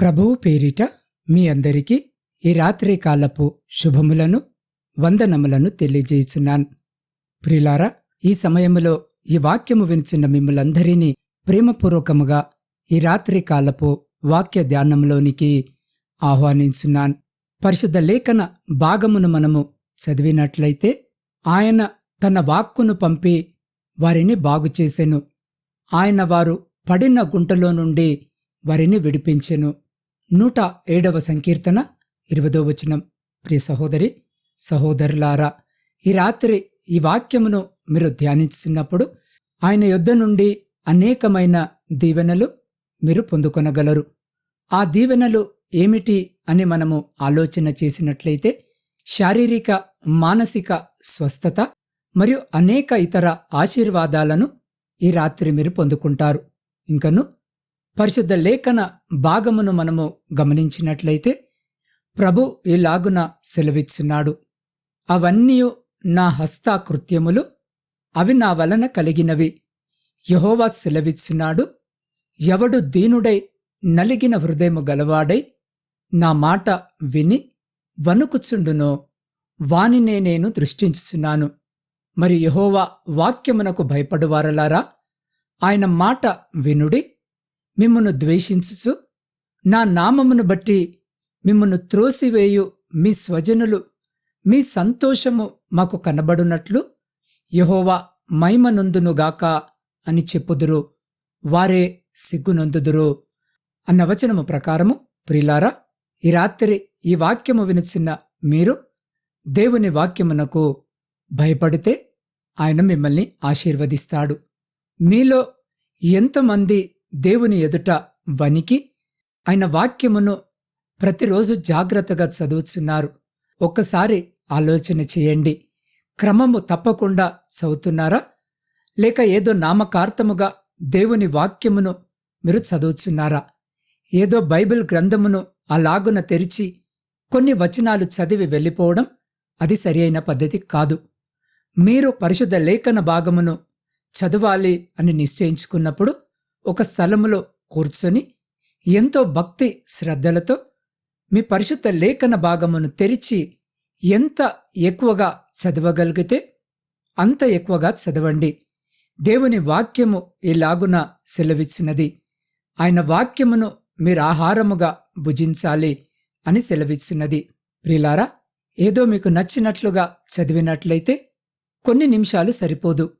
ప్రభువు పేరిట మీ అందరికీ ఈ రాత్రి కాలపు శుభములను వందనములను తెలియజేయుచున్నాను. ప్రిలారా ఈ సమయములో ఈ వాక్యము వినిచిన మిమ్మలందరినీ ప్రేమపూర్వకముగా ఈ రాత్రి కాలపు వాక్య ధ్యానంలోనికి ఆహ్వానించున్నాను. పరిశుద్ధ లేఖన భాగమును మనము చదివినట్లయితే ఆయన తన వాక్కును పంపి వారిని బాగుచేసెను ఆయన వారు పడిన గుంటలో నుండి వారిని విడిపించెను. నూట ఏడవ సంకీర్తన ఇరవదో వచనం. ప్రియ సహోదరి సహోదరులారా ఈ రాత్రి ఈ వాక్యమును మీరు ధ్యానించున్నప్పుడు ఆయన యొద్ద నుండి అనేకమైన దీవెనలు మీరు పొందుకొనగలరు. ఆ దీవెనలు ఏమిటి అని మనము ఆలోచన చేసినట్లయితే శారీరక మానసిక స్వస్థత మరియు అనేక ఇతర ఆశీర్వాదాలను ఈ రాత్రి మీరు పొందుకుంటారు. ఇంకను పరిశుద్ధ లేఖన భాగమును మనము గమనించినట్లయితే ప్రభు ఇలాగున సెలవిచ్చున్నాడు. అవన్నీ నా హస్తాకృత్యములు అవి నా వలన కలిగినవి. యహోవా సెలవిచ్చున్నాడు ఎవడు దీనుడై నలిగిన హృదయము గలవాడై నా మాట విని వణుకుచుండునో వానినే నేను దృష్టించుచున్నాను. మరి యహోవా వాక్యమునకు భయపడువారలారా? ఆయన మాట వినుడి మిమ్మును ద్వేషించుచు నా నామమును బట్టి మిమ్మును త్రోసివేయు మీ స్వజనులు. మీ సంతోషము మాకు కనబడునట్లు యహోవా మైమనొందునుగాక అని చెప్పుదురు. వారే సిగ్గునొందుదురు. అన్న వచనము ప్రకారము ప్రిలారా ఈ రాత్రి ఈ వాక్యము వినిచిన మీరు దేవుని వాక్యమునకు భయపడితే ఆయన మిమ్మల్ని ఆశీర్వదిస్తాడు. మీలో ఎంతమంది దేవుని ఎదుట వనికి ఆయన వాక్యమును ప్రతిరోజు జాగ్రత్తగా చదువుతున్నారు ఒక్కసారి ఆలోచన చేయండి. క్రమము తప్పకుండా చదువుతున్నారా? లేక ఏదో నామకార్థముగా దేవుని వాక్యమును మీరు చదువుచున్నారా? ఏదో బైబిల్ గ్రంథమును అలాగున తెరిచి కొన్ని వచనాలు చదివి వెళ్ళిపోవడం అది సరియైన పద్ధతి కాదు. మీరు పరిశుద్ధ లేఖన భాగమును చదవాలి అని నిశ్చయించుకున్నప్పుడు ఒక స్థలములో కూర్చొని ఎంతో భక్తి శ్రద్ధలతో మీ పరిశుద్ధ లేఖన భాగమును తెరిచి ఎంత ఎక్కువగా చదవగలిగితే అంత ఎక్కువగా చదవండి. దేవుని వాక్యము ఇలాగున సెలవిచ్చినది. ఆయన వాక్యమును మీరు ఆహారముగా భుజించాలి అని సెలవిచ్చినది. ప్రిలారా ఏదో మీకు నచ్చినట్లుగా చదివినట్లయితే కొన్ని నిమిషాలు సరిపోదు.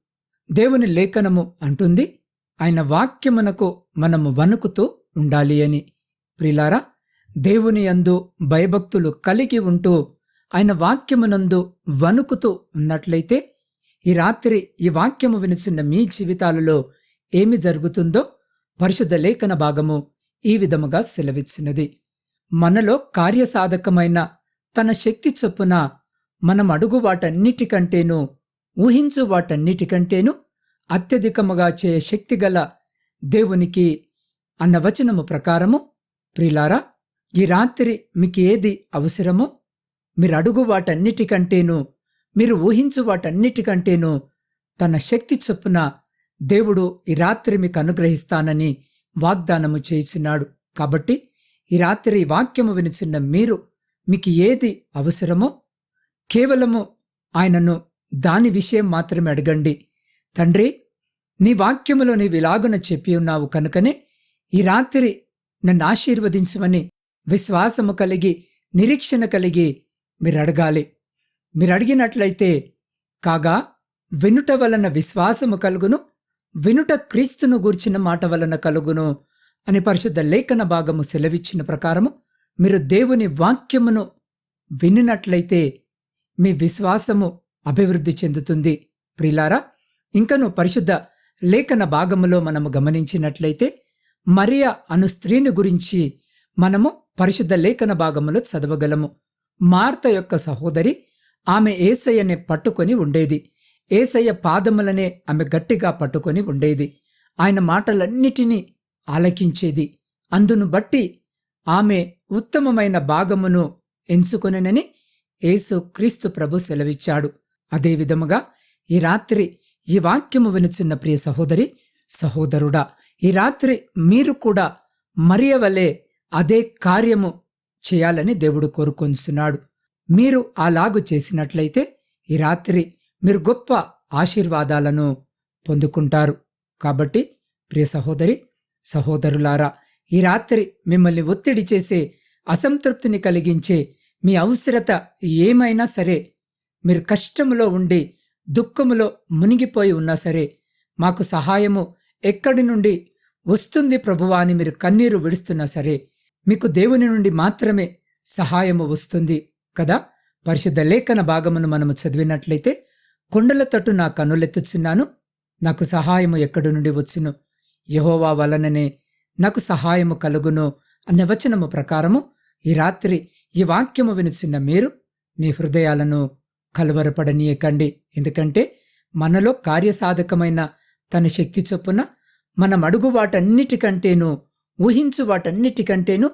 దేవుని లేఖనము అంటుంది ఆయన వాక్యమునకు మనము వణుకుతూ ఉండాలి అని. ప్రిలారా దేవుని యందు భయభక్తులు కలిగి ఉంటూ ఆయన వాక్యమునందు వణుకుతూ ఉన్నట్లయితే ఈ రాత్రి ఈ వాక్యము వినిచిన మీ జీవితాలలో ఏమి జరుగుతుందో పరిశుద్ధ లేఖన భాగము ఈ విధముగా సెలవిచ్చినది. మనలో కార్యసాధకమైన తన శక్తి చొప్పున మనం అడుగు వాటన్నిటికంటేనూ ఊహించు వాటన్నిటికంటేనూ అత్యధికముగా చేయ శక్తిగల దేవునికి అన్న వచనము ప్రకారము ప్రిలారా ఈ రాత్రి మీకు ఏది అవసరమో మీరు అడుగు వాటన్నిటికంటేనూ మీరు ఊహించు వాటన్నిటికంటేనూ తన శక్తి చొప్పున దేవుడు ఈ రాత్రి మీకు అనుగ్రహిస్తానని వాగ్దానము చేసినాడు కాబట్టి ఈ రాత్రి వాక్యము వినిచిన్న మీరు మీకు ఏది అవసరమో కేవలము ఆయనను దాని విషయం మాత్రమే అడగండి. తండ్రి నీ వాక్యములో నీ విలాగున చెప్పి ఉన్నావు కనుకనే ఈ రాత్రి నన్ను ఆశీర్వదించమని విశ్వాసము కలిగి నిరీక్షణ కలిగి మీరు అడగాలి మీరు అడిగినట్లయితే కాగా వినుట వలన విశ్వాసము కలుగును వినుట క్రీస్తును గూర్చిన మాట వలన కలుగును అని పరిశుద్ధ లేఖన భాగము సెలవిచ్చిన ప్రకారము మీరు దేవుని వాక్యమును వినినట్లయితే మీ విశ్వాసము అభివృద్ధి చెందుతుంది. ప్రిలారా ఇంకను పరిశుద్ధ లేఖన భాగములో మనము గమనించినట్లయితే మరియా అను స్త్రీని గురించి మనము పరిశుద్ధ లేఖన భాగములో చదవగలము. మార్త యొక్క సహోదరి ఆమె ఏసయ్యని పట్టుకొని ఉండేది. ఏసయ్య పాదములనే ఆమె గట్టిగా పట్టుకొని ఉండేది. ఆయన మాటలన్నిటినీ ఆలకించేది. అందును బట్టి ఆమె ఉత్తమమైన భాగమును ఎంచుకొనెనని యేసు క్రీస్తు ప్రభు సెలవిచ్చాడు. అదేవిధముగా ఈ రాత్రి ఈ వాక్యము వినుచున్న ప్రియ సహోదరి సహోదరుడా ఈ రాత్రి మీరు కూడా మరియవలే అదే కార్యము చేయాలని దేవుడు కోరుకొంచున్నాడు మీరు అలాగు చేసినట్లయితే ఈ రాత్రి మీరు గొప్ప ఆశీర్వాదాలను పొందుకుంటారు. కాబట్టి ప్రియ సహోదరి సహోదరులారా ఈ రాత్రి మిమ్మల్ని ఒత్తిడి చేసే అసంతృప్తిని కలిగించే మీ అవసరత ఏమైనా సరే మీరు కష్టములో ఉండి దుఃఖములో మునిగిపోయి ఉన్నా సరే మాకు సహాయము ఎక్కడి నుండి వస్తుంది ప్రభువా అని మీరు కన్నీరు విడుస్తున్నా సరే మీకు దేవుని నుండి మాత్రమే సహాయము వస్తుంది కదా? పరిశుద్ధ లేఖన భాగమును మనము చదివినట్లయితే కొండల తట్టు నా కన్నులెత్తుచున్నాను నాకు సహాయము ఎక్కడి నుండి వచ్చును? యహోవా వలననే నాకు సహాయము కలుగును అన్న వచనము ప్రకారము ఈ రాత్రి ఈ వాక్యము వినుచున్న మీరు మీ హృదయాలను కలవరపడనీయకండి. ఎందుకంటే మనలో కార్యసాధకమైన తన శక్తి చొప్పున మనం అడుగు వాటన్నిటికంటేనూ ఊహించు వాటన్నిటికంటేనూ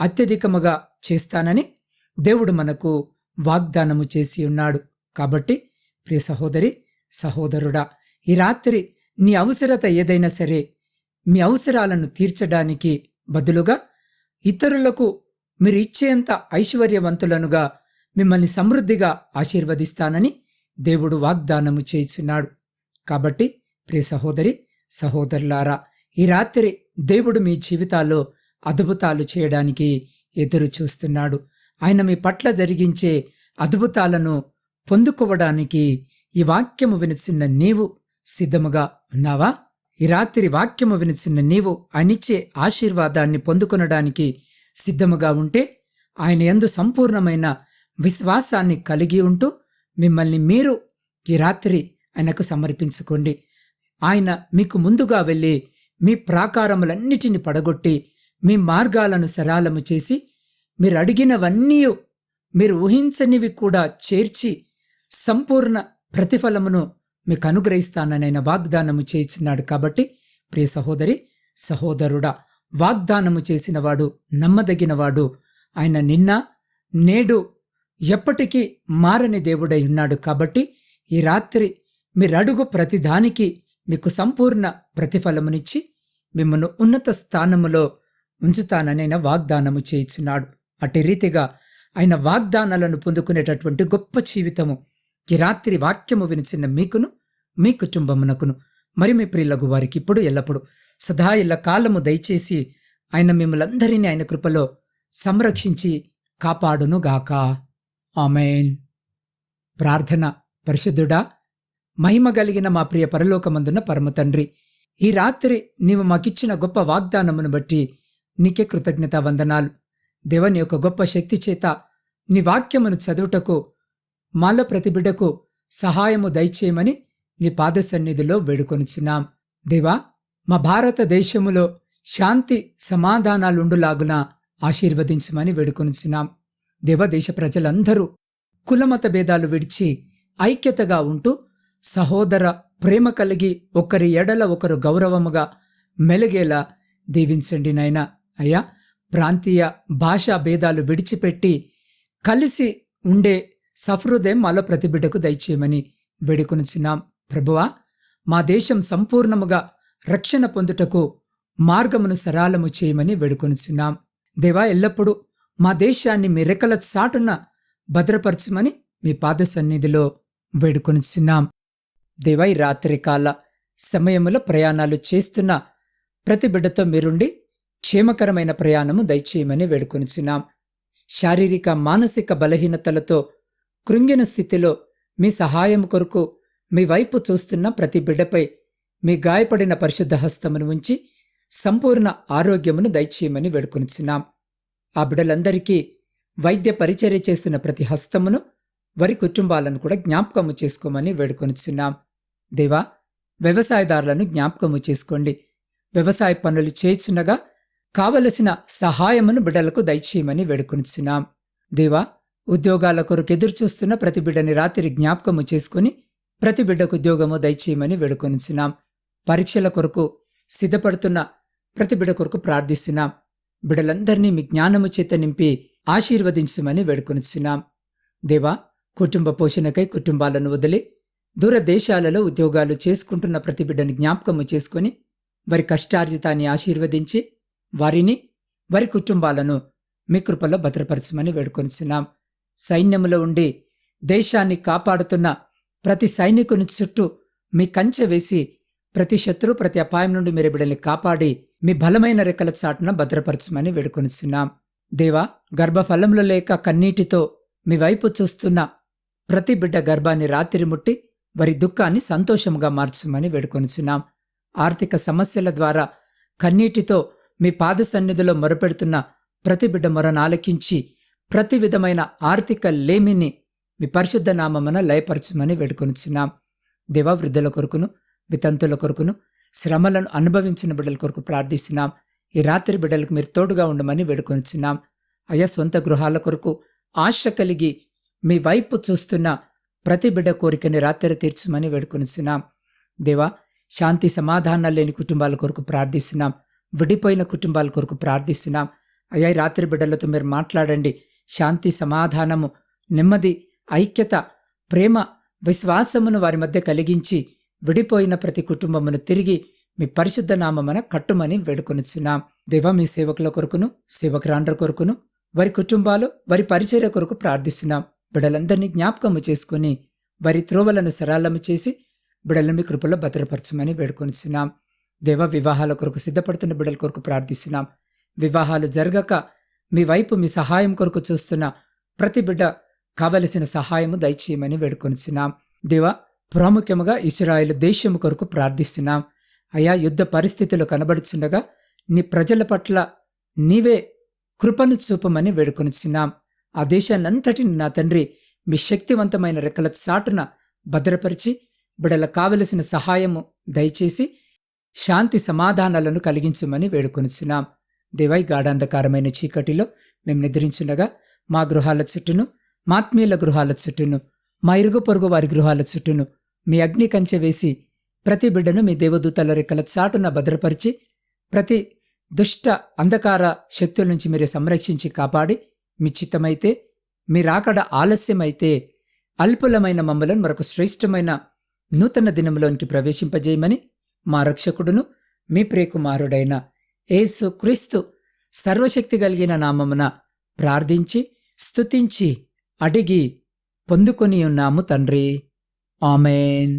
అత్యధికముగా చేస్తానని దేవుడు మనకు వాగ్దానము చేసి ఉన్నాడు. కాబట్టి ప్రియ సహోదరి సహోదరుడా ఈ రాత్రి నీ అవసరత ఏదైనా సరే మీ అవసరాలను తీర్చడానికి బదులుగా ఇతరులకు మీరు ఇచ్చేంత ఐశ్వర్యవంతులనుగా మిమ్మల్ని సమృద్ధిగా ఆశీర్వదిస్తానని దేవుడు వాగ్దానము చేయుచున్నాడు. కాబట్టి ప్రియ సహోదరి సహోదరులారా ఈ రాత్రి దేవుడు మీ జీవితాల్లో అద్భుతాలు చేయడానికి ఎదురు చూస్తున్నాడు. ఆయన మీ పట్ల జరిగించే అద్భుతాలను పొందుకోవడానికి ఈ వాక్యము వినిచిన్న నీవు సిద్ధముగా ఉన్నావా? ఈ రాత్రి వాక్యము వినిచిన్న నీవు ఆయనిచ్చే ఆశీర్వాదాన్ని పొందుకొనడానికి సిద్ధముగా ఉంటే ఆయన ఎందు సంపూర్ణమైన విశ్వాసాన్ని కలిగి ఉంటూ మిమ్మల్ని మీరు ఈ రాత్రి ఆయనకు సమర్పించుకోండి. ఆయన మీకు ముందుగా వెళ్ళి మీ ప్రాకారములన్నిటిని పడగొట్టి మీ మార్గాలను సరాలము చేసి మీరు అడిగినవన్నీ మీరు ఊహించనివి కూడా చేర్చి సంపూర్ణ ప్రతిఫలమును మీకు అనుగ్రహిస్తానని ఆయన వాగ్దానము చేయించున్నాడు కాబట్టి ప్రియ సహోదరి సహోదరుడా వాగ్దానము చేసినవాడు నమ్మదగినవాడు ఆయన నిన్న నేడు ఎప్పటికీ మారని దేవుడై ఉన్నాడు కాబట్టి ఈ రాత్రి మీరడుగు ప్రతిదానికి మీకు సంపూర్ణ ప్రతిఫలమునిచ్చి మిమ్మల్ని ఉన్నత స్థానములో ఉంచుతాననైన వాగ్దానము చేయించున్నాడు. అటు రీతిగా ఆయన వాగ్దానాలను పొందుకునేటటువంటి గొప్ప జీవితము ఈ రాత్రి వాక్యము వినిచిన మీకును మీ కుటుంబమునకును మరి మీ ప్రియులకు వారికి ఇప్పుడు ఎల్లప్పుడు సదా ఇళ్ళ కాలము దయచేసి ఆయన మిమ్మలందరినీ ఆయన కృపలో సంరక్షించి కాపాడును గాక ఆమెన్. ప్రార్థన పరిశుద్ధుడా మహిమ కలిగిన మా ప్రియ పరలోకమందున పరమతండ్రి ఈ రాత్రి నీవు మాకిచ్చిన గొప్ప వాగ్దానమును బట్టి నీకే కృతజ్ఞత వందనాలు. దేవని యొక్క గొప్ప శక్తి చేత నీ వాక్యమును చదువుటకు మాల ప్రతిబిడ్డకు సహాయము దయచేయమని నీ పాద సన్నిధిలో వేడుకొనుచున్నాం. దేవా మా భారతదేశములో శాంతి సమాధానాలుండులాగున ఆశీర్వదించమని వేడుకొనుచున్నాం. దేవదేశ ప్రజలందరూ కులమత భేదాలు విడిచి ఐక్యతగా ఉంటూ సహోదర ప్రేమ కలిగి ఒకరి ఎడల ఒకరు గౌరవముగా మెలిగేలా దీవించండి నాయనా. అయ్యా ప్రాంతీయ భాషా భేదాలు విడిచిపెట్టి కలిసి ఉండే సఫృదయం మాలో ప్రతి బిడ్డకు దయచేయమని వేడుకొనిచున్నాం. ప్రభువా మా దేశం సంపూర్ణముగా రక్షణ పొందుటకు మార్గమును సరాలము చేయమని వేడుకొనిచున్నాం. దేవా ఎల్లప్పుడూ మా దేశాన్ని మీ రెక్కల చాటున భద్రపరచమని మీ పాద సన్నిధిలో వేడుకొనిచున్నాం. దేవై రాత్రికాల సమయములో ప్రయాణాలు చేస్తున్న ప్రతి బిడ్డతో మీరుండి క్షేమకరమైన ప్రయాణము దయచేయమని వేడుకొనిచున్నాం. శారీరక మానసిక బలహీనతలతో కృంగిన స్థితిలో మీ సహాయం కొరకు మీ వైపు చూస్తున్న ప్రతి బిడ్డపై మీ గాయపడిన పరిశుద్ధ హస్తమును ఉంచి సంపూర్ణ ఆరోగ్యమును దయచేయమని వేడుకొనిచున్నాం. ఆ బిడ్డలందరికీ వైద్య పరిచర్య చేస్తున్న ప్రతి హస్తమును వారి కుటుంబాలను కూడా జ్ఞాపకము చేసుకోమని వేడుకొనిచున్నాం. దేవా వ్యవసాయదారులను జ్ఞాపకము చేసుకోండి. వ్యవసాయ పనులు చేయుచున్నగా కావలసిన సహాయమును బిడ్డలకు దయచేయమని వేడుకొనిచున్నాం. దేవా ఉద్యోగాల కొరకు ఎదురుచూస్తున్న ప్రతి బిడ్డని రాత్రి జ్ఞాపకము చేసుకుని ప్రతి బిడ్డకు ఉద్యోగము దయచేయమని వేడుకొనిచున్నాం. పరీక్షల కొరకు సిద్ధపడుతున్న ప్రతి బిడ్డ కొరకు ప్రార్థిస్తున్నాం. బిడలందరినీ మీ జ్ఞానము చేత నింపి ఆశీర్వదించమని వేడుకొనిచున్నాం. దేవా కుటుంబ పోషణకై కుటుంబాలను వదిలి దూరదేశాలలో ఉద్యోగాలు చేసుకుంటున్న ప్రతి బిడ్డని జ్ఞాపకము చేసుకొని వారి కష్టార్జితాన్ని ఆశీర్వదించి వారిని వారి కుటుంబాలను మీ కృపలో భద్రపరచమని వేడుకొనిచున్నాం. సైన్యములో ఉండి దేశాన్ని కాపాడుతున్న ప్రతి సైనికుని చుట్టూ మీ కంచె వేసి ప్రతి శత్రు ప్రతి అపాయం నుండి మీరు బిడ్డల్ని కాపాడి మీ బలమైన రెక్కల చాటున భద్రపరచమని వేడుకొనిచున్నాం. దేవా గర్భఫలంలో లేక కన్నీటితో మీ వైపు చూస్తున్న ప్రతి బిడ్డ గర్భాన్ని రాత్రి ముట్టి వారి దుఃఖాన్ని సంతోషముగా మార్చమని వేడుకొనిచున్నాం. ఆర్థిక సమస్యల ద్వారా కన్నీటితో మీ పాద సన్నిధిలో మొరపెడుతున్న ప్రతి బిడ్డ మొరను ఆలకించి ప్రతి విధమైన ఆర్థిక లేమిని మీ పరిశుద్ధ నామమున లయపరచమని వేడుకొనిచున్నాం. దేవా వృద్ధుల కొరకును వితంతుల కొరకును శ్రమలను అనుభవించిన బిడ్డల కొరకు ప్రార్థిస్తున్నాం. ఈ రాత్రి బిడ్డలకు మీరు తోడుగా ఉండమని వేడుకొనిచున్నాం. అయా సొంత గృహాల కొరకు ఆశ కలిగి మీ వైపు చూస్తున్న ప్రతి బిడ్డ కోరికని రాత్రి తీర్చమని వేడుకొనిచున్నాం. దేవా శాంతి సమాధానాలు లేని కుటుంబాల కొరకు ప్రార్థిస్తున్నాం. విడిపోయిన కుటుంబాల కొరకు ప్రార్థిస్తున్నాం. అయ్యా రాత్రి బిడ్డలతో మీరు మాట్లాడండి. శాంతి సమాధానము నెమ్మది ఐక్యత ప్రేమ విశ్వాసమును వారి మధ్య కలిగించి విడిపోయిన ప్రతి కుటుంబమును తిరిగి మీ పరిశుద్ధ నామమున కట్టుమని వేడుకొనిచున్నాం. దేవా మీ సేవకుల కొరకును సేవకురాండ్ర కొరకును వారి కుటుంబాలు వారి పరిచర్య కొరకు ప్రార్థిస్తున్నాం. బిడలందరినీ జ్ఞాపకము చేసుకుని వారి త్రోవలను సరళము చేసి బిడలను మీ కృపలో భద్రపరచమని వేడుకొనిచున్నాం. దేవ వివాహాల కొరకు సిద్ధపడుతున్న బిడల కొరకు ప్రార్థిస్తున్నాం. వివాహాలు జరగక మీ వైపు మీ సహాయం కొరకు చూస్తున్న ప్రతి బిడ్డ కావలసిన సహాయము దయచేయమని వేడుకొనిచున్నాం. దేవా ప్రాముఖ్యముగా ఇస్రాయేల్ దేశము కొరకు ప్రార్థిస్తున్నాం. అయా యుద్ధ పరిస్థితులు కనబడుచుండగా నీ ప్రజల పట్ల నీవే కృపను చూపమని వేడుకొనిచున్నాం. ఆ దేశాన్నంతటిని నా తండ్రి మీ శక్తివంతమైన రెక్కల చాటున భద్రపరిచి బిడల కావలసిన సహాయము దయచేసి శాంతి సమాధానాలను కలిగించుమని వేడుకొనిచున్నాం. దేవై గాఢాంధకారమైన చీకటిలో మేము నిద్రించుండగా మా గృహాల చుట్టూను మాత్మీయుల గృహాల చుట్టూను మా ఇరుగు పొరుగు వారి గృహాల చుట్టూను మీ అగ్ని కంచె వేసి ప్రతి బిడ్డను మీ దేవదూతల రెక్కల చాటున భద్రపరిచి ప్రతి దుష్ట అంధకార శక్తుల నుంచి మీరు సంరక్షించి కాపాడి మీ చిత్తమైతే మీ రాకడ ఆలస్యమైతే అల్పులమైన మమ్మలను మరొక శ్రేష్టమైన నూతన దినంలోనికి ప్రవేశింపజేయమని మా రక్షకుడును మీ ప్రియకుమారుడైన ఏసు క్రీస్తు సర్వశక్తి కలిగిన నామమున ప్రార్థించి స్తుతించి అడిగి పొందుకొని ఉన్నాము తండ్రి. ఆమెన్